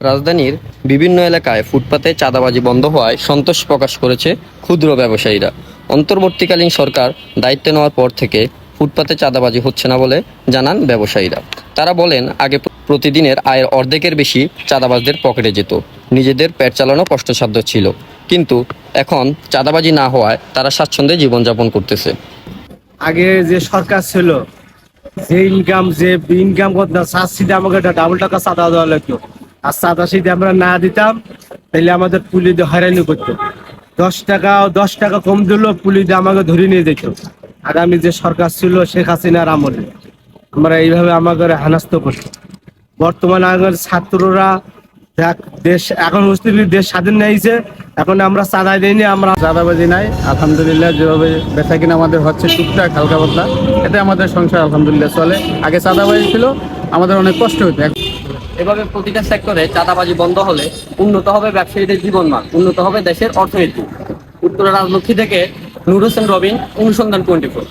রাজধানীর বিভিন্ন এলাকায় ফুটপাতে চাঁদাবাজি বন্ধ হওয়ায় সন্তোষ প্রকাশ করেছে ক্ষুদ্র ব্যবসায়ীরা। অন্তর্বর্তীকালীন সরকার দায়িত্ব নেওয়ার পর থেকে ফুটপাতে চাঁদাবাজি হচ্ছে না বলে জানান ব্যবসায়ীরা। তারা বলেন, আগে প্রতিদিনের আয়ের অর্ধেকের বেশি চাঁদাবাজদের পকেটে যেত। নিজেদের পেট চালানো কষ্টসাধ্য ছিল। কিন্তু এখন চাঁদাবাজি না হওয়ায় তারা স্বাচ্ছন্দ্যে জীবনযাপন করতেছে। আগে যে সরকার ছিল, যে ইনকাম যে ইনকাম করতে সাতশিতে আমাকে ডাবল টাকা চাঁদা দেওয়া লাগতো। আর চাঁদা যদি আমরা না দিতাম তাহলে আমাদের পুলিশ হয়রানি করতো। দশ টাকা দশ টাকা কম দিলেও পুলিশ আমাকে ধরে নিয়ে যেত। আগামী যে সরকার ছিল, শেখ হাসিনার আমলে। আমরা এইভাবে আমাকে হেনাস্ত করতো বর্তমানে আগের ছাত্ররা দেশ, এখন মুসলিম দেশ স্বাধীন নিয়েছে এখন আমরা চাঁদা দিইনি আমরা চাঁদাবাজি নাই। আলহামদুলিল্লাহ, যেভাবে বেচা কিনা আমাদের হচ্ছে টুকটাক হালকা পাতলা। এতে আমাদের সংসার আলহামদুলিল্লাহ চলে। আগে চাঁদাবাজি ছিল, আমাদের অনেক কষ্ট হতো এভাবে প্রতিটা সেক্টরে চাঁদাবাজি বন্ধ হলে উন্নত হবে ব্যবসায়ীদের জীবনমান, উন্নত হবে দেশের অর্থনীতি। উত্তরা রাজলক্ষ্মী থেকে নুর হোসেন রবিন, অনুসন্ধান টোয়েন্টি ফোর।